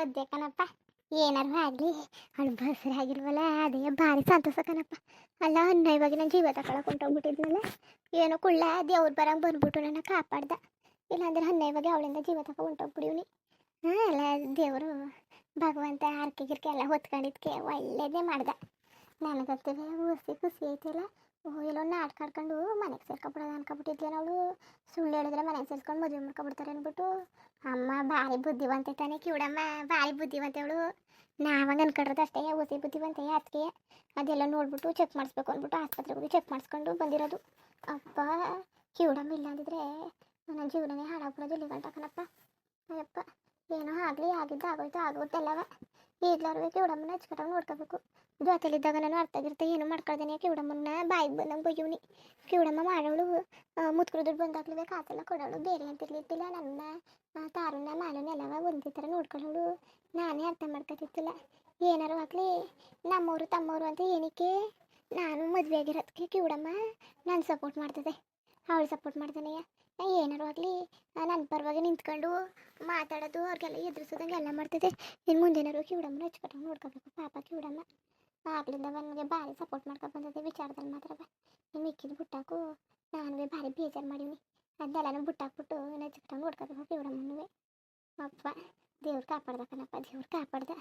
ಸದ್ಯ ಕಣಪ್ಪ. ಏನಾರು ಆಗಲಿ ಅವಳು ಬಸ್ರು ಆಗಿಲ್ವಲ್ಲ ಅದೇ ಭಾರಿ ಸಂತೋಷ ಕಣಪ್ಪ. ಅಲ್ಲ ಅನ್ನ ಇವಾಗ ನಾನು ಜೀವ ತಗೊಳಕ್ ಹೊಂಟೋಗ್ಬಿಟ್ಟಿದ್ನಲ್ಲ. ಏನೋ ಕುಳ್ಳ ದೇವ್ರು ಬರಂಗೆ ಬಂದ್ಬಿಟ್ಟು ನನ್ನ ಕಾಪಾಡ್ದ. ಇಲ್ಲಾಂದ್ರೆ ಅನ್ನ ಇವಾಗ ಅವಳಿಂದ ಜೀವ ತಗೊ ಹೊಂಟೋಗ್ಬಿಡಿವ್ನಿ ಹಾಂ, ಎಲ್ಲ ದೇವರು ಭಗವಂತ ಆರ್ಕೆ ಗಿರ್ಕೆ ಎಲ್ಲ ಹೊತ್ಕೊಂಡಿದ್ಕೆ ಒಳ್ಳೇದೇ ಮಾಡ್ದ. ನನಗಂತೂ ಖುಷಿ ಖುಷಿ ಐತಿಲ್ಲ. ಎಲ್ಲೋ ನಾಟ್ ಆಡ್ಕೊಂಡು ಮನೆಗೆ ಸೇರ್ಕೊಬಿಡೋದು ಅನ್ಕೊಬಿಟ್ಟಿದ್ಲೇನೋ ಅವಳು. ಸುಳ್ಳು ಹೇಳಿದ್ರೆ ಮನೆಗೆ ಸೇರ್ಸ್ಕೊಂಡು ಮದುವೆ ಮಾಡ್ಕೊಬಿಡ್ತಾರೆ ಅಂದ್ಬಿಟ್ಟು ಅಮ್ಮ, ಭಾರಿ ಬುದ್ಧಿವಂತೆ ತಾನೆ ಕಿವಡಮ್ಮ, ಭಾರಿ ಬುದ್ಧಿವಂತೆ ಅವಳು. ನಾವಂಗೆ ಅನ್ಕೊಂಡಿರೋದು ಅಷ್ಟೇ ಓಸಿ ಬುದ್ಧಿವಂತೆ ಅದಕ್ಕೆ ಅದೆಲ್ಲ ನೋಡ್ಬಿಟ್ಟು ಚೆಕ್ ಮಾಡಿಸ್ಬೇಕು ಅಂದ್ಬಿಟ್ಟು ಆಸ್ಪತ್ರೆಗೆ ಹೋಗಿ ಚೆಕ್ ಮಾಡಿಸ್ಕೊಂಡು ಬಂದಿರೋದು. ಅಪ್ಪ, ಕಿವಡಮ್ಮ ಇಲ್ಲ ಅಂದಿದ್ರೆ ನನ್ನ ಜೀವನನೇ ಹಾಳಾಗ್ಬಿಡೋದು ಇಲ್ಲಿ ಕಣಪ್ಪ ಅಯ್ಯಪ್ಪ. ಏನೋ ಆಗಲಿ ಆಗಿದ್ದು ಆಗೋಯ್ತು ಆಗೋಯ್ತಲ್ಲವ ಈಗ್ಲಾರು ಕಿವುಡಮ್ಮನ ಹಚ್ಕಟ್ಟಾಗ ನೋಡ್ಕೋಬೇಕು? ಜೊತೆಲಿದ್ದಾಗ ನಾನು ಅರ್ಥ ಆಗಿರ್ತೆ ಏನು ಮಾಡ್ಕೊಳ್ದೇನೆ ಕಿವುಡಮ್ಮನ ಬಾಯಿಗೆ ಬಂದಂಗೆ ಬೊಯ್ಯೂನಿ ಕಿವುಡಮ್ಮ ಮಾಡೋಳು? ಮುತ್ಕರು ದುಡ್ಡು ಬಂದಾಗ್ಲಿವೆ ಕಾಸೆಲ್ಲ ಕೊಡೋಳು ಬೇರೆ ಅಂತಿರ್ಲಿತ್ತಿಲ್ಲ ನನ್ನ ಆ, ತಾರುನ ಮಾಲನ ಎಲ್ಲವ ಒಂದೇ ಥರ ನೋಡ್ಕೊಳ್ಳೋಳು ನಾನೇ ಅರ್ಥ ಮಾಡ್ಕೊತಿತ್ತಿಲ್ಲ ಏನಾರು ಆಗಲಿ ನಮ್ಮವರು ತಮ್ಮವರು ಅಂತ ಏನಕ್ಕೆ? ನಾನು ಮದುವೆ ಆಗಿರೋದಕ್ಕೆ ಕಿವುಡಮ್ಮ ನಾನು ಸಪೋರ್ಟ್ ಮಾಡ್ತದೆ. ಅವಳು ಸಪೋರ್ಟ್ ಮಾಡ್ತಾನೆಯ ಏನಾರು ಆಗಲಿ ನನ್ನ ಪರವಾಗಿ ನಿಂತ್ಕೊಂಡು ಮಾತಾಡೋದು, ಅವ್ರಿಗೆಲ್ಲ ಎದುರಿಸೋದಂಗೆ ಎಲ್ಲ ಮಾಡ್ತದೆ. ಇನ್ನು ಮುಂದೇನಾರು ಕಿವುಡಮ್ಮನ ಹಚ್ಕೊಟ್ಟು ನೋಡ್ಕೋಬೇಕು. ಪಾಪ ಕಿವಿಡಮ್ಮ ಆಗ್ಲಿಂದ ನನಗೆ ಭಾರಿ ಸಪೋರ್ಟ್ ಮಾಡ್ಕೊಂಡು ಬಂದದೆ ವಿಚಾರದಲ್ಲಿ ಮಾತ್ರ ನೀನು ಮಿಕ್ಕಿದ ಬಿಟ್ಟಾಕು ನಾನು ಭಾರಿ ಬೇಜಾರು ಮಾಡೀನಿ. ಅದೆಲ್ಲನೂ ಬಿಟ್ಟಾಕ್ಬಿಟ್ಟು ನೆಚ್ಚಿಟ್ಟಂಗೆ ನೋಡ್ಕೋಬೇಕು ಕಿವಿಡಮ್ಮನೂ ಅಪ್ಪ, ದೇವ್ರು ಕಾಪಾಡ್ದ ದೇವ್ರು ಕಾಪಾಡ್ದೆ.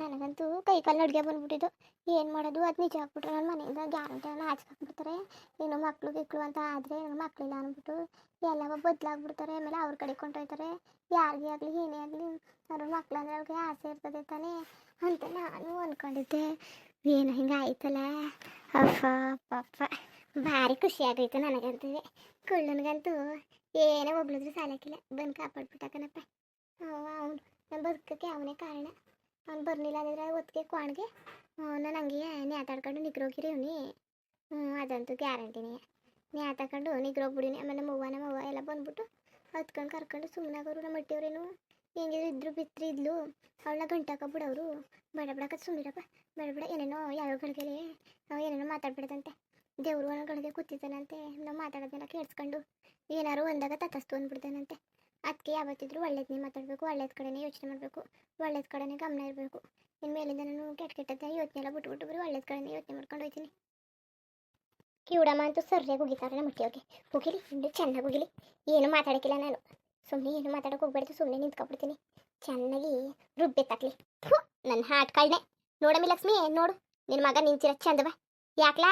ನನಗಂತೂ ಕೈ ಕಾಲು ನಡ್ಗೆ ಬಂದ್ಬಿಟ್ಟಿದ್ದು. ಏನು ಮಾಡೋದು? ಅದು ನಿಜ ಆಗ್ಬಿಟ್ರೆ ನನ್ನ ಮನೆಯಿಂದ. ಗ್ಯಾರಂಟಿ ಎಲ್ಲ ಹಾಕ್ಬಿಡ್ತಾರೆ. ಏನೋ ಮಕ್ಳು ಗಿಕ್ಳು ಅಂತ ಆದರೆ ನನ್ನ ಮಕ್ಕಳಿಲ್ಲ ಅಂದ್ಬಿಟ್ಟು ಎಲ್ಲ ಬದಲಾಗ್ಬಿಡ್ತಾರೆ. ಆಮೇಲೆ ಅವ್ರ ಕಡೆ ಕೊಂಡೊಯ್ತಾರೆ ಯಾರಿಗೇ ಆಗಲಿ, ಏನೇ ಆಗಲಿ, ಅವ್ರ ಮಕ್ಳು ಅಂದ್ರೆ ಅವ್ರಿಗೆ ಆಸೆ ಇರ್ತದೆ ತಾನೇ ಅಂತ ನಾನು ಅಂದ್ಕೊಂಡಿದ್ದೆ ಏನು ಹಿಂಗೆ ಆಯ್ತಲ್ಲ. ಅಪ್ಪ ಅಪ್ಪ ಭಾರಿ ಖುಷಿ ಆಗೈತೆ ನನಗಂತೂ. ಕುಳ್ಳನಿಗಂತೂ ಏನೋ ಒಬ್ಳಿದ್ರು ಸಾಲಕ್ಕಿಲ್ಲ. ಬಂದು ಕಾಪಾಡ್ಬಿಟ್ಟ ಕಣಪ್ಪ. ಅವನು. ನಮ್ಮ ಬದುಕಕ್ಕೆ ಅವನೇ ಕಾರಣ. ಅವ್ನು ಬರ್ಲಿಲ್ಲ ಅಂದ್ರೆ ಒತ್ತಿಗೆ ಕ್ವಾಣ್ಗೆ ನಾನು ಹಂಗೆ ನೇತಾಡ್ಕೊಂಡು ನಿಗ್ರೋಗಿರಿ ಇವ್ನಿ ಅದಂತೂ ಗ್ಯಾರಂಟಿನೇ. ನೇತಾಕೊಂಡು ನಿಗ್ರೋಗ್ಬಿಡಿನಿ. ಆಮೇಲೆ ನಮ್ಮ ಅವ್ವ ನಮ್ಮ ಅವ್ವ ಎಲ್ಲ ಬಂದ್ಬಿಟ್ಟು ಹತ್ಕೊಂಡು ಕರ್ಕೊಂಡು ಸುಮ್ಮನಾಗೋರು ನಮ್ಮ ಮಟ್ಟಿಯವ್ರೇನು ಹೆಂಗಿದ್ರು ಇದ್ರು ಬಿತ್ರಿ ಇದ್ಲು. ಅವಳನ್ನ ಗಂಟಾಕ ಬಿಡೋರು ಬಡ ಬಡಬಡ ಏನೇನೋ ಯಾವ ಗಳಿಗೆಲೆ, ಅವ ಏನೇನೋ ಮಾತಾಡ್ಬಿಡದಂತೆ. ದೇವ್ರು ಗಳಿಗೆ ಕೂತಿದ್ದಾನಂತೆ. ನಾವು ಮಾತಾಡೋದೆಲ್ಲ ಕೇಳಿಸ್ಕೊಂಡು ಏನಾರು ಒಂದಾಗ ತತಸ್ತು ಅಂದ್ಬಿಡ್ತಾನಂತೆ. ಅದಕ್ಕೆ ಯಾವತ್ತಿದ್ರು ಒಳ್ಳೇದನ್ನೇ ಮಾತಾಡಬೇಕು, ಒಳ್ಳೇದ ಕಡೆನೇ ಯೋಚನೆ ಮಾಡಬೇಕು, ಒಳ್ಳೇದ ಕಡೆನೇ ಗಮನ ಇರಬೇಕು. ಇನ್ನು ಮೇಲಿಂದ ನಾನು ಕೆಟ್ಟ ಕೆಟ್ಟದ ಯೋಚನೆ ಎಲ್ಲ ಬಿಟ್ಬಿಟ್ಟು ಬರೀ ಒಳ್ಳೇದ ಕಡೆನೇ ಯೋಚನೆ ಮಾಡ್ಕೊಂಡು ಹೋಗ್ತೀನಿ ಕಿವುಡಮ್ಮ ಅಂತೂ ಸರ್ಯಾಗಿ ಹೋಗಿದ್ದಾರೆ ನಮ್ಮ ಮುಟ್ಟಿಯವ್ರಿಗೆ ಹೋಗಿಲಿ ಇನ್ನು ಚೆನ್ನಾಗಿ ಹೋಗಿಲಿ ಏನು ಮಾತಾಡೋಕ್ಕಿಲ್ಲ ನಾನು. ಸುಮ್ಮನೆ ಏನು ಮಾತಾಡೋಕೆ ಹೋಗ್ಬಾರ್ದು ಸುಮ್ಮನೆ ನಿಂತ್ಕೊಬಿಡ್ತೀನಿ. ಚೆನ್ನಾಗಿ ರುಬ್ಬೆ ತಕ್ಲಿ ನನ್ನ ಹಾಟ್ ಕಾಳ್ನೆ. ನೋಡಮ್ಮಿ ಲಕ್ಷ್ಮಿ, ನೋಡು. ನಿನ್ನ ಮಗ ನಿಂತಿರ ಚಂದವ. ಯಾಕ್ಲಾ?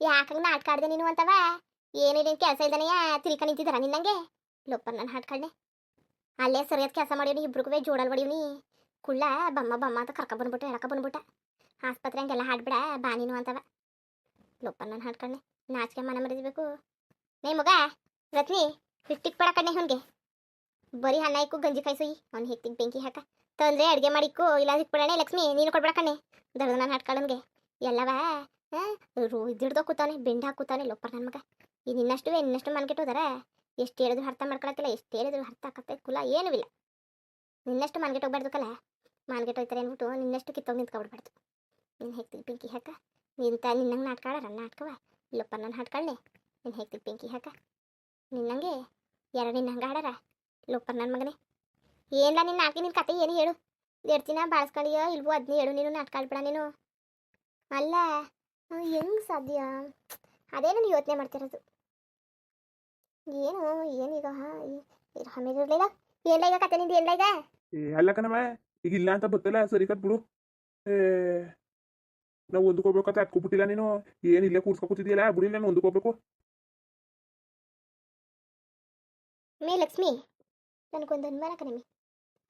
ಯಾಕಂಗೆ ನಾಟಕ ಕಾಡ್ದೆ ನೀನು ಅಂತವ? ಏನು ನೀನು ಕೆಲಸ ಇಲ್ದನೆಯ ತಿರ್ಕ ನಿಂತಿದ್ದಾರ ನಿನ್ನಂಗೆ? ಲೋಪರ್ ನನ್ನ ಹಾಟ್ ಕಾಳ್ನೆ. ಅಲ್ಲೇ ಸರಿಯಾದ ಕೆಲಸ ಮಾಡೀನಿ ಇಬ್ರಿಗೂ ಜೋಡಲ್ ಹೊಡೀವ್ನಿ ಕುಳ್ಳ ಬಮ್ಮ ಬಮ್ಮ ಅಂತ ಕರ್ಕ ಬಂದ್ಬಿಟ್ಟು ಹೇಳಕ ಬಂದ್ಬಿಟ್ಟ. ಆಸ್ಪತ್ರೆ ಹಂಗೆಲ್ಲ ಹಾಡ್ಬಿಡ ಬಾನಿನೂ ನೀನು ಅಂತವ. ಲೊಪ್ಪ ನನ್ನ ಹಾಡ್ಕಣ್ಣೆ ನಾಚಿಕೆ ಮನ ಮರಿಬೇಕು ನೇ ಮಗ, ರತ್ನಿ, ಹಿಟ್ಟಿಗೆ ಪಡ ಕಣ್ಣೆ ಅವ್ನಿಗೆ ಬರೀ ಅನ್ನ ಇಕ್ಕು ಗಂಜಿ ಕಾಯಿಸೋಯಿ ಅವ್ನು ಹಿಟ್ಟಿಗೆ ಬೆಂಕಿ ಹಾಕ. ತಂದ್ರೆ ಅಡುಗೆ ಮಾಡಿಕ್ಕು, ಇಲ್ಲ ಇಕ್ಬಿಡಣೆ ಲಕ್ಷ್ಮಿ, ನೀನು ಕೊಡ್ಬೇಡ ಕಣ್ಣೆ. ದರ್ದ ನಾನು ಹಾಡ್ಕೊಳ್ಳೋನ್ಗೆ ಎಲ್ಲವ ರೋ ಇದ್ದಿಡ್ದೋ ಕೂತಾನೆ, ಬೆಂಡ ಹಾಕೂತಾನೆ ಲೊಪ್ಪ ನನ್ನ ಮಗ. ಈ ನಿನ್ನಷ್ಟು ನಿನ್ನಷ್ಟು ಮನ್ಗೆಟ್ಟೋದಾರ ಎಷ್ಟು ಹೇಳಿದ್ರು ಅರ್ಥ ಮಾಡ್ಕೊಳತ್ತಿಲ್ಲ ಎಷ್ಟು ಹೇಳಿದ್ರು ಅರ್ಥ ಆಕತ್ತೆ ಕುಲ ಏನೂ ಇಲ್ಲ. ನಿನ್ನಷ್ಟು ಮಾನ್ಗೆಟ್ ಹೋಗ್ಬಾರ್ದು ಕಲ. ಮಾನ್ಗೆಟ್ ಹೋಯ್ತಾರೆ ಅಂದ್ಬಿಟ್ಟು ನಿನ್ನಷ್ಟು ಕಿತ್ತೋಗಿ ನಿಂತ್ಕೊಬಿಡ್ಬಾರ್ದು. ನೀನು ಹೇಗ್ತಿದ್ದು ಪಿಂಕಿ ಹಾಕ. ನಿಂತ ನಿನ್ನಂಗೆ ನಾಟಕ ನಾಟ್ಕವ? ಇಲ್ಲಪ್ಪ, ನಾನು ಹಾಡ್ಕೊಳ್ಳೆ ನೀನು ಹೇಗ್ತಿದ್ದು ಪಿಂಕಿ ಹಾಕ. ನಿನ್ನಂಗೆ ಯಾರ ನಿನ್ನಂಗೆ ಆಡಾರ ಲೊಪ್ಪ ನನ್ನ ಮಗನೇ. ಏನಿಲ್ಲ ನಿನ್ನ ನಾಟಕ ನಿನ್ನ ಕತೆ ಏನು ಹೇಳು? ಎಡ್ತಿನ ಬಾಳ್ಸ್ಕೊಳ್ಳಿಯೋ ಇಲ್ವೋ ಅದನ್ನೇ ಹೇಳು ನೀನು, ನಾಟಕ ಆಡ್ಬೇಡ ನೀನು. ಅಲ್ಲ ಹೆಂಗೆ ಸಾಧ್ಯ? ಅದೇ ನಾನು ಯೋಚನೆ ಮಾಡ್ತಿರೋದು. ಏನು? ಏನೀಗ ಆಮೇಲೆ ಇರಲಿಲ್ಲ ಏನಿಲ್ಲ ಈಗ ಕತೆ ನಿಂದು ಏನಿಲ್ಲ ಈಗ? ಏ ಅಲ್ಲ ಕಣವ ಈಗ ಇಲ್ಲ ಅಂತ ಗೊತ್ತಲ್ಲ ಸರಿ ಕಟ್ ಬಿಡು. ಏ ನಾವು ಹೊಂದ್ಕೋಬೇಕಂತ ಹತ್ಕೊಬಿಟ್ಟಿಲ್ಲ ನೀನು? ಏನ್ ಇಲ್ಲೇ ಕೂರ್ಸ್ಕೊ ಕೂತಿದ್ಯಲ್ಲ ಬಿಡಿ ನಾನು ಹೊಂದ್ಕೋಬೇಕು ಮೇ ಲಕ್ಷ್ಮಿ ನನಗೊಂದು ಅನುಮಾನ ಕಣಮಿ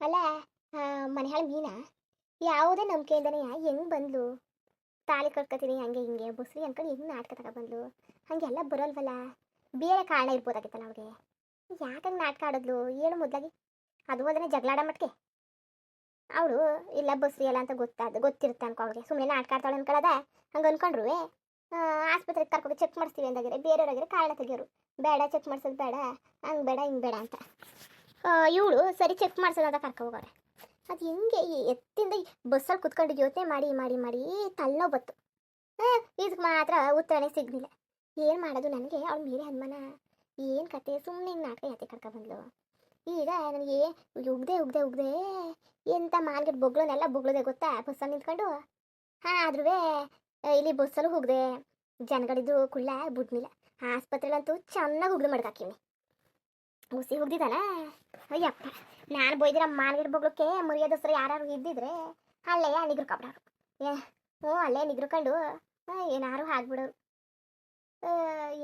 ಅಲ್ಲ ಮನೆಯಾಳ ಮೀನ? ಯಾವುದೇ ನಂಬಿಕೆ ಇದ್ದಾನೆ ಹೆಂಗೆ ಬಂದ್ಲು? ತಾಳಿ ಕಟ್ಕೊತೀನಿ ಹಂಗೆ ಹಿಂಗೆ ಬಸ್ರಿ ಅನ್ಕೊಂಡು ಹೆಂಗೆ ನಾಟಕ ತಗೊ ಬಂದ್ಲು ಎಲ್ಲ ಬರೋಲ್ವಲ್ಲ? ಬೇರೆ ಕಾರಣ ಇರ್ಬೋದಾಗಿತ್ತಲ್ಲ ಅವ್ಳಿಗೆ ಯಾಕಂಗೆ ನಾಟಕ ಆಡಿದ್ಲು? ಏನು ಮೊದಲಾಗಿ. ಅದು ಅದನ್ನೇ ಜಗಳಾಡ ಮಟ್ಟಿಗೆ ಅವಳು, ಇಲ್ಲ ಬಸ್ ಅಲ್ಲ ಅಂತ ಗೊತ್ತಾದ, ಗೊತ್ತಿರುತ್ತೆ ಅನ್ಕೊ ಅವ್ರಿಗೆ ಸುಮ್ಮನೆ ನಾಟಕ ಆಡ್ತಾಳೆ ಅನ್ಕೊಳ್ಳೋದ ಹಂಗೆ ಅನ್ಕೊಂಡ್ರು ಆಸ್ಪತ್ರೆಗೆ ಕರ್ಕೊಂಡು ಚೆಕ್ ಮಾಡಿಸ್ತೀವಿ ಅಂದಾಗಿದ್ರೆ ಬೇರೆಯವ್ರಾಗಿದ್ರೆ ಕಾರಣ ತೆಗಿಯೋರು. ಬೇಡ ಚೆಕ್ ಮಾಡ್ಸೋದು ಬೇಡ. ಹಂಗೆ ಬೇಡ, ಹಿಂಗೆ ಬೇಡ ಅಂತ. ಇವಳು ಸರಿ ಚೆಕ್ ಮಾಡ್ಸೋಣ ಅಂತ ಕರ್ಕೊ ಹೋಗೋರೆ ಅದು ಹೆಂಗೆ ಈ ಎತ್ತಿಂದ ಬಸ್ಸಲ್ಲಿ ಕುತ್ಕೊಂಡು ಯೋಚನೆ ಮಾಡಿ ಮಾಡಿ ಮಾಡಿ ತಲ್ಲೋ ಬತ್ತು. ಇದಕ್ಕೆ ಮಾತ್ರ ಉತ್ತರನೇ ಸಿಗಲಿಲ್ಲ. ಏನು ಮಾಡೋದು ನನಗೆ? ಅವ್ಳ ಮೇಲೆ ಅನುಮಾನ? ಏನು ಕತೆ? ಸುಮ್ಮನೆ ಹಿಂಗೆ ನಾಟಕ ಯಾಕೆ ಕರ್ಕೊ ಬಂದ್ಲು. ಈಗ ನನಗೆ ಉಗ್ದೆ ಉಗ್ದೆ ಉಗ್ದೆ. ಎಂಥ ಮಾರ್ಕೆಟ್ ಬೊಗ್ಳನೆಲ್ಲ ಬೊಗ್ಳದೆ ಗೊತ್ತಾ? ಬಸ್ಸಲ್ಲಿ ನಿಂತ್ಕೊಂಡು. ಹಾಂ ಆದ್ರೂ ಇಲ್ಲಿ ಬಸ್ಸಲ್ಲೂ ಹೋಗ್ದೆ. ಜನಗಳಿದ್ದು ಕುಳ್ಳ ಬುಡ್ನಿಲ್ಲ ಆಸ್ಪತ್ರೆಗಳಂತೂ ಚೆನ್ನಾಗಿ ಉಗ್ಳು ಮಡ್ಗಾಕಿವ್ನಿ. ಉಸಿ ಹೋಗ್ದಿದ್ದಾನ ಅಯ್ಯಪ್ಪ. ನಾನು ಬೈದಿರ ಮಾರ್ಕೆಟ್ ಬೊಗ್ಳಕ್ಕೆ ಮುರಿಯೋದಸ್ರು ಯಾರು ಇದ್ದಿದ್ರೆ ಅಲ್ಲೇ ನಿಗ್ರು ಕಬ್ಡವ್ರು ಏ, ಹ್ಞೂ, ಅಲ್ಲೇ ನಿಗ್ರುಕೊಂಡು ಏನಾರು ಆಗ್ಬಿಡೋರು.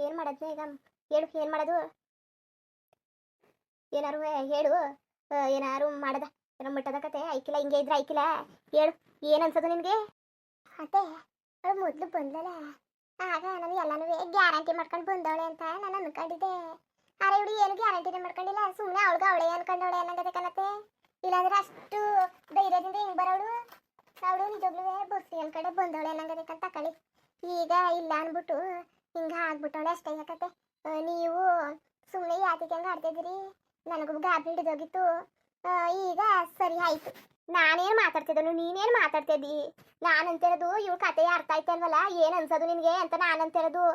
ಏನು ಮಾಡೋದ್ನ ಈಗ? ಹೇಳು ಏನು ಮಾಡೋದು? ಏನಾರು ಹೇಳು. ಏನಾರು ಮಾಡದ? ಏನೋ ಮಟ್ಟದ ಕತೆ ಐಕಿಲ್ಲ ಹಿಂಗೆ ಇದ್ರೆ ಐಕಿಲ್ಲ ಹೇಳು. ಏನು ಅನ್ಸೋದು ನಿನಗೆ? ಅದೇ ಅವಳು ಮೊದಲು ಬಂದಲ್ಲ. ಆಗ ನಾನು ಎಲ್ಲನೂ ಗ್ಯಾರಂಟಿ ಮಾಡ್ಕೊಂಡು ಬಂದವಳೆ ಅಂತ ನಾನು ಅನ್ಕೊಂಡಿದ್ದೆ. ಅರೆ ಇವಳು ಏನು ಗ್ಯಾರಂಟಿನೇ ಮಾಡ್ಕೊಂಡಿಲ್ಲ. ಸುಮ್ಮನೆ ಅವಳಿಗೆ ಅವಳೇ ಅನ್ಕೊಂಡವಳೆ ಅನ್ನಂಗದೆ ಕಣತೆ ಇಲ್ಲಾಂದ್ರೆ ಅಷ್ಟು ಧೈರ್ಯದಿಂದ ಹಿಂಗೆ ಬರೋಳು? ಅವಳು ನಿಜವಾಗ್ಲೂ ಬಸ್ಸಿ ಅನ್ಕಡೆ ಬಂದವಳೆ ಅನ್ನಂಗದೆ ಕಂತ ತಕೊಳ್ಳಿ ಈಗ ಇಲ್ಲ ಅನ್ಬಿಟ್ಟು ಹಿಂಗೆ ಆಗ್ಬಿಟ್ಟವಳೆ ಅಷ್ಟೇ. ಯಾಕತೆ ನೀವು ಸುಮ್ಮನೆ ಯಾತಿಗೆ ಹಂಗೆ ಆಡ್ತಿದ್ರಿ ನನಗೂ ಗಾಬರಿ ಹಿಡಿದೋಗಿತ್ತು. ಈಗ ಸರಿ ಆಯ್ತು. ನಾನೇನು ಮಾತಾಡ್ತಿದ್ದನು, ನೀನೇನು ಮಾತಾಡ್ತಿದ್ದಿ? ನಾನು ಅಂತಿರೋದು ಇವ್ಳ ಕತೆ ಅರ್ಥ ಆಯ್ತಲ್ವಲ್ಲ ಏನು ಅನ್ಸೋದು ನಿನಗೆ ಅಂತ ನಾನು ಅಂತಿರೋದು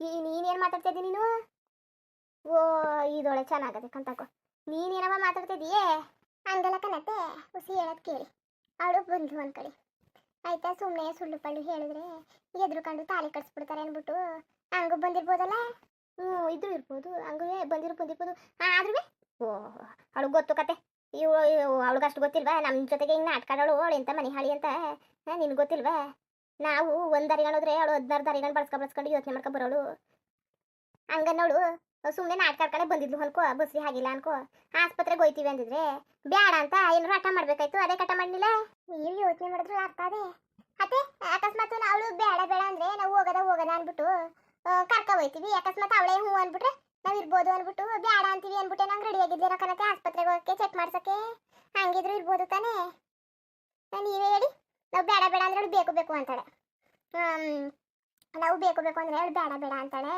ಈ, ನೀನೇನು ಮಾತಾಡ್ತಿದ್ದಿ ನೀನು? ಓ ಇದೊಳೆ ಚೆನ್ನಾಗದೆ ಕಂತಕೋ ನೀನೇನವ ಮಾತಾಡ್ತಿದ್ದೀಯೇ? ಹಂಗಲ್ಲ ಕನತೆ ಹುಸಿ ಹೇಳೋದು ಕೇಳಿ. ಅವಳು ಬಂದು ಕಡೆ ಆಯ್ತಾ ಸುಮ್ಮನೆ ಸುಳ್ಳು ಪಳ್ಳು ಹೇಳಿದ್ರೆ ಎದ್ರುಕೊಂಡು ತಾಲಿ ಕಟ್ಸ್ಬಿಡ್ತಾರೆ ಅಂದ್ಬಿಟ್ಟು ಹಂಗೂ ಬಂದಿರ್ಬೋದಲ್ಲ? ಹ್ಞೂ ಇದ್ರೂ ಇರ್ಬೋದು, ಹಂಗೂ ಬಂದಿರೋ, ಬಂದಿರ್ಬೋದು. ಆದ್ರೂ ಓ ಅವಳು ಗೊತ್ತು ಕತೆ. ಇವು ಅವಳಿಗೆ ಅಷ್ಟು ಗೊತ್ತಿಲ್ವಾ? ನಮ್ಮ ಜೊತೆಗೆ ಹಿಂಗೆ ನಾಟ್ಕಾಡೋಳು, ಅವಳು ಎಂತ ಮನೆ ಹಾಳಿ ಅಂತ. ನಿನ್ಗೆ ಗೊತ್ತಿಲ್ವಾ? ನಾವು ಒಂದು ದಾರಿಗಳೋದ್ರೆ ಅವಳು ಹದಿನಾರು ದಾರಿಗಳು ಬಳಸ್ಕೊ, ಬಳಸ್ಕೊಂಡು ಯೋಚನೆ ಮಾಡ್ಕೊ ಬರೋಳು. ಹಂಗನ್ನೋಳು ಸುಮ್ಮನೆ ನಾಟ್ಕಾಡ್ಕಡೆ ಬಂದಿದ್ಲು ಅನ್ಕೋ ಬಸ್ರಿ ಆಗಿಲ್ಲ ಅನ್ಕೋ. ಆಸ್ಪತ್ರೆಗೆ ಹೋಯ್ತೀವಿ ಅಂದಿದ್ರೆ ಬೇಡ ಅಂತ ಏನಾರು ಆಟ ಮಾಡ್ಬೇಕಾಯ್ತು, ಅದೇ ಕಟ ಮಾಡಲಿಲ್ಲ? ಇಲ್ಲಿ ಯೋಚನೆ ಮಾಡಿದ್ರು ಅದೇ ಅತ್ತೆ, ಅಕಸ್ಮಾತ್ ಅವಳು ಬೇಡ ಬೇಡ ಅಂದ್ರೆ ನಾವು ಹೋಗದ ಹೋಗದ ಅನ್ಬಿಟ್ಟು ಕರ್ಕ ಅಕಸ್ಮಾತ್ ಅವಳೇ ಹೂ ಅನ್ಬಿಟ್ರೆ ನಾವ್ ಇರ್ಬೋದು ಅನ್ಬಿಟ್ಟು ಬೇಡ ಅಂತೀವಿ ಅನ್ಬಿಟ್ಟು ನಂಗೆ ರೆಡಿ ಆಗಿದ್ದೀರ ಕನತೆ ಆಸ್ಪತ್ರೆಗೆ ಹೋಗಕ್ಕೆ ಚೆಕ್ ಮಾಡ್ಸಕ್ಕೆ. ಹಂಗಿದ್ರು ಇರ್ಬೋದು ತಾನೇ. ನೀವೇ ಹೇಳಿ. ನಾವು ಬೇಡ ಬೇಡ ಅಂದ್ರೆ ಬೇಕು ಬೇಕು ಅಂತಾಳೆ. ನಾವು ಬೇಕು ಬೇಕು ಅಂದ್ರೆ ಹೇಳಿ ಬೇಡ ಬೇಡ ಅಂತಾಳೆ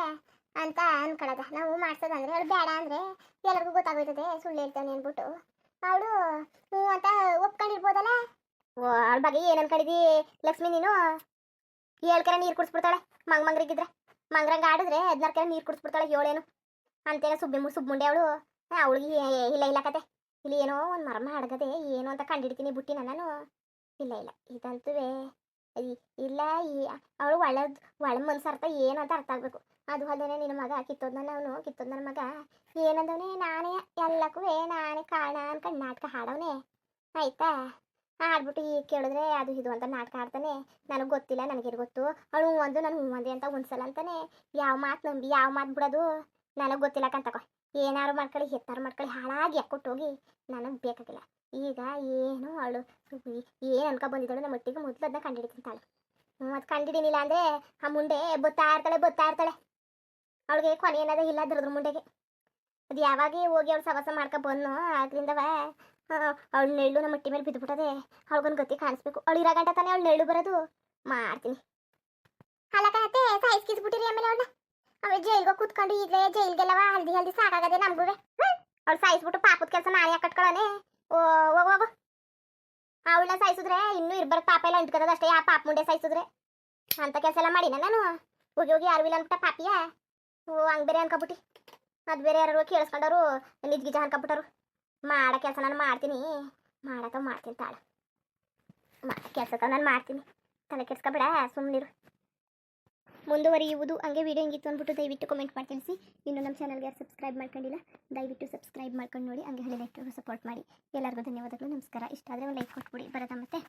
ಅಂತ ಅನ್ಕೊಳ್ಳೋದ ನಾವು ಮಾಡ್ಸೋದಂದ್ರೆ ಅವಳು ಬೇಡ ಅಂದ್ರೆ ಎಲ್ಲರಿಗೂ ಗೊತ್ತಾಗೋಯ್ತದೆ, ಸುಳ್ಳು ಹೇಳ್ತಾನೆ ಅನ್ಬಿಟ್ಟು ಅವಳು ಹ್ಞೂ ಅಂತ ಒಪ್ಕೊಂಡಿರ್ಬೋದಲ್ಲ? ಅವಳ ಬಗ್ಗೆ ಏನು ಅನ್ಕೊಂಡಿದ್ದಿ ಲಕ್ಷ್ಮಿ ನೀನು? ಹೇಳ್ಕರ ನೀರು ಕುಡಿಸ್ಬಿಡ್ತಾಳೆ, ಮಂಗ್ ಮಂಗ್ರಿಗಿದ್ರೆ ಮಂಗ್ರಂಗ ಆಡಿದ್ರೆ ಹದಿನಾರು ಕೆರೆ ನೀರು ಕುಡಿಸ್ಬಿಡ್ತಾಳೆ ಏಳೇನು. ಅಂತೇನ ಸುಬ್ಬಿ ಸುಬ್ಬುಂಡೆ ಅವಳು. ಅವಳಿಗೆ ಇಲ್ಲ ಇಲ್ಲ ಕತೆ. ಇಲ್ಲಿ ಏನೋ ಒಂದು ಮರ್ಮ ಹಡಗದೆ ಏನು ಅಂತ ಕಂಡಿಡ್ತೀನಿ ಬುಟ್ಟಿನ ನಾನು. ಇಲ್ಲ ಇಲ್ಲ ಇದಂತೂ ಇಲ್ಲ ಅವಳು ಒಳ್ಳೇದು ಒಳ ಮನ್ಸು ಅರ್ಥ ಏನು ಅಂತ ಅರ್ಥ ಆಗಬೇಕು. ಅದು ಅಲ್ಲದೆ ನಿನ್ನ ಮಗ ಕಿತ್ತೋದ್ ನನ್ನ ಅವನು, ಕಿತ್ತೋದ್ ನನ್ನ ಮಗ. ಏನಂದವನೇ, ನಾನೇ ಎಲ್ಲಕ್ಕೂ ನಾನೇ ಕಾರಣ ಅನ್ಕೊಂಡು ನಾಟಕ ಹಾಡವನೇ. ಆಯ್ತಾ? ಆಡ್ಬಿಟ್ಟು ಈಗ ಕೇಳಿದ್ರೆ ಅದು ಇದು ಅಂತ ನಾಟಕ ಆಡ್ತಾನೆ ನನಗೆ ಗೊತ್ತಿಲ್ಲ, ನನಗೆ ಗೊತ್ತು? ಅವಳು ಹ್ಞೂ ಅಂದು, ನಾನು ಹ್ಞೂ ಅಂದೆ ಅಂತ ಒಂದ್ಸಲ ಅಂತಾನೆ. ಯಾವ ಮಾತು ನಂಬಿ, ಯಾವ ಮಾತು ಬಿಡೋದು? ನನಗೆ ಗೊತ್ತಿಲ್ಲ ಕಂತಕೋ ಏನಾರು ಮಾಡ್ಕೊಳ್ಳಿ, ಹೆತ್ತಾರು ಮಾಡ್ಕೊಳ್ಳಿ, ಹಾಳಾಗಿ ಹೋಗಿ ನನಗೆ ಬೇಕಾಗಿಲ್ಲ. ಈಗ ಏನು ಅವಳು? ಏನು ಅನ್ಕೊ ಬಂದಿದ್ದಾಳು? ನಮ್ಮ ಮಟ್ಟಿಗೆ ಮೊದಲು ಅದನ್ನ ಕಂಡಿಡಿತೀನಿ ತಾಳು. ಹ್ಞೂ, ಅದು ಕಂಡಿಡಿನಿಲ್ಲ ಅಂದರೆ ಆ ಮುಂಡೆ ಬತ್ತಾ ಇರ್ತಾಳೆ ಬತ್ತಾ ಇರ್ತಾಳೆ. ಅವಳಿಗೆ ಕೊನೆ ಏನದ ಇಲ್ಲ ಅದ್ರದ್ರ ಮುಂಡೆಗೆ. ಅದು ಯಾವಾಗ ಹೋಗಿ ಅವಳು ಸವಾಸ ಮಾಡ್ಕೊ ಬಂದು ಆಗ್ಲಿಂದವ ಅವಳು ನೆಳ್ಳು ನಮ್ಮ ಮಟ್ಟಿ ಮೇಲೆ ಬಿದ್ದುಬಿಟ್ಟದೆ. ಅವಳಗೊಂದು ಗತಿ ಕಾಣಿಸ್ಬೇಕು. ಅವಳು ಇರೋ ಗಂಟ ತಾನೇ ಅವಳು ನೆಳ್ಳು ಬರೋದು. ಮಾಡ್ತೀನಿ. ಅಲ್ಲಕನತ್ತೆ ಸಾಯಿಸ್ಕಿಸ್ಬಿಟ್ಟಿರಿ ಆಮೇಲೆ ಅವಳನ್ನ. ಅವಳು ಜೈಲ್ಗೆ ಕೂತ್ಕೊಂಡು ಈಗಲೇ ಜೈಲ್ಗೆಲ್ಲವ ಹಲ್ದಿ ಹಲ್ದಿ ಸಾಕಾಗದೆ ನಮಗೂ ಅವಳು ಸಾಯಿಸ್ಬಿಟ್ಟು ಪಾಪದ ಕೆಲಸ ನಾನೇ ಯಾಕೆ ಕಟ್ಕೊಳ್ಳೋನೆ ಓ ಹೋಗು ಅವಳನ್ನ ಸಾಯಿಸಿದ್ರೆ ಇನ್ನೂ ಇರ್ಬಾರ ಪಾಪ ಎಲ್ಲ ಅಂಟ್ಕದ ಅಷ್ಟೇ. ಆ ಪಾಪ ಮುಂಡೆ ಸಾಯಿಸಿದ್ರೆ. ಅಂತ ಕೆಲಸ ಎಲ್ಲ ಮಾಡಿನ ನಾನು? ಹೋಗಿ ಹೋಗಿ ಯಾರು ಇಲ್ಲ ಅಂತ ಪಾಪಿಯ? ಓ, ಹಂಗೆ ಬೇರೆ ಅನ್ಕೊಬಿಟ್ಟು. ಅದು ಬೇರೆ ಯಾರು ಕೇಳಿಸ್ಕೊಂಡವ್ರು ನಿಜ ಗಿಜ ಅನ್ಕೊಬಿಟ್ಟರು ಮಾಡೋ ಕೆಲಸ ನಾನು ಮಾಡ್ತೀನಿ. ಮಾಡಕ ಮಾಡ್ತೀನಿ ತಾಳ. ಮಾಡೋ ಕೆಲಸ ನಾನು ಮಾಡ್ತೀನಿ. ತಲೆ ಕೆಡ್ಸ್ಕೊಬೇಡ ಸುಮ್ಮನಿರು ಮುಂದುವರಿಯುವುದು, ಹಂಗೆ ವಿಡಿಯೋ ಹೆಂಗಿತ್ತು ಅಂದ್ಬಿಟ್ಟು ದಯವಿಟ್ಟು ಕಮೆಂಟ್ ಮಾಡಿ ತಿಳಿಸಿ. ಇನ್ನು ನಮ್ಮ ಚಾನಲ್ಗೆ ಯಾರು ಸಬ್ಸ್ಕ್ರೈಬ್ ಮಾಡ್ಕೊಂಡಿಲ್ಲ, ದಯವಿಟ್ಟು ಸಬ್ಸ್ಕ್ರೈಬ್ ಮಾಡ್ಕೊಂಡು ನೋಡಿ. ಹಂಗೆ ಹೇಳಿ ಲೈಕ್ ಸಪೋರ್ಟ್ ಮಾಡಿ. ಎಲ್ಲರಿಗೂ ಧನ್ಯವಾದಗಳು, ನಮಸ್ಕಾರ. ಇಷ್ಟ ಆದರೆ ಒಂದು ಲೈಕ್ ಕೊಟ್ಬಿಡಿ. ಬರೋದ ಮತ್ತೆ.